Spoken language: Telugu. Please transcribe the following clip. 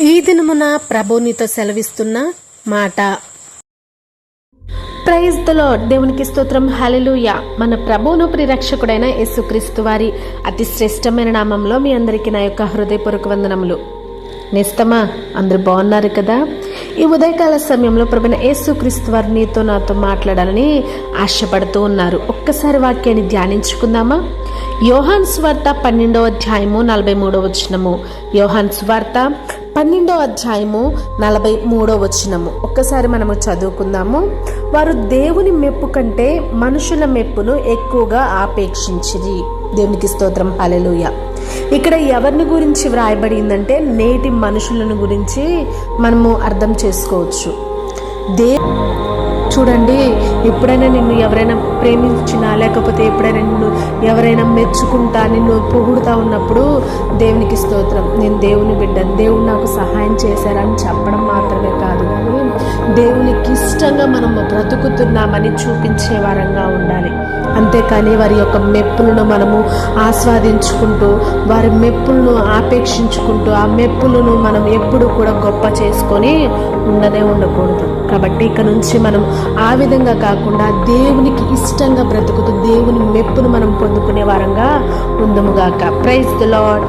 ఈ దినమున ప్రభునితో సెలవిస్తున్న మాట. ప్రైజ్ దలో దేవునికి స్తోత్రం. హల్లెలూయా మన ప్రభువును ప్రిరక్షకుడైన యేసుక్రీస్తు వారి అతి శ్రేష్టమైన నామంలో మీ అందరికీ నా యొక్క హృదయపూర్వక వందనములు. నేస్తమా అందరు బాగున్నారు కదా? ఈ ఉదయకాల సమయంలో ప్రభున యేసుక్రీస్తు వారు నీతో నాతో మాట్లాడాలని ఆశపడుతూ ఉన్నారు. ఒక్కసారి వాక్యాన్ని ధ్యానించుకుందామా? యోహాన్ స్వార్త పన్నెండో అధ్యాయము నలభై మూడో వచనము. యోహాన్ స్వార్త పన్నెండో అధ్యాయము నలభై మూడో వచనము. ఒక్కసారి మనము చదువుకుందాము. వారు దేవుని మెప్పు కంటే మనుషుల మెప్పును ఎక్కువగా ఆపేక్షించిరి. దేవునికి స్తోత్రం. హల్లెలూయ. ఇక్కడ ఎవరిని గురించి వ్రాయబడిందంటే నేటి మనుషులను గురించి మనము అర్థం చేసుకోవచ్చు. దే చూడండి ఎప్పుడైనా నిన్ను ఎవరైనా ప్రేమించినా లేకపోతే ఎప్పుడైనా నిన్ను ఎవరైనా మెచ్చుకుంటా నిన్ను పొగుడుతా ఉన్నప్పుడు దేవునికి స్తోత్రం. నేను దేవుని బిడ్డను దేవుడు నాకు సహాయం చేశారని చెప్పడం మాత్రమే కాదు. కానీ దేవునికి ఇష్టంగా మనం బ్రతుకుతున్నామని చూపించే వారంగా ఉండాలి. అంతేకాని వారి యొక్క మెప్పులను మనము ఆస్వాదించుకుంటూ వారి మెప్పులను ఆపేక్షించుకుంటూ ఆ మెప్పులను మనం ఎప్పుడు కూడా గొప్ప చేసుకొని ఉండనే ఉండకూడదు. కాబట్టి ఇక నుంచి మనం ఆ విధంగా కాకుండా దేవునికి ఇష్టంగా బ్రతుకుతూ దేవుని మెప్పును మనం పొందుకునే వారంగా ఉందముగాక ప్రైజ్ ద లాడ్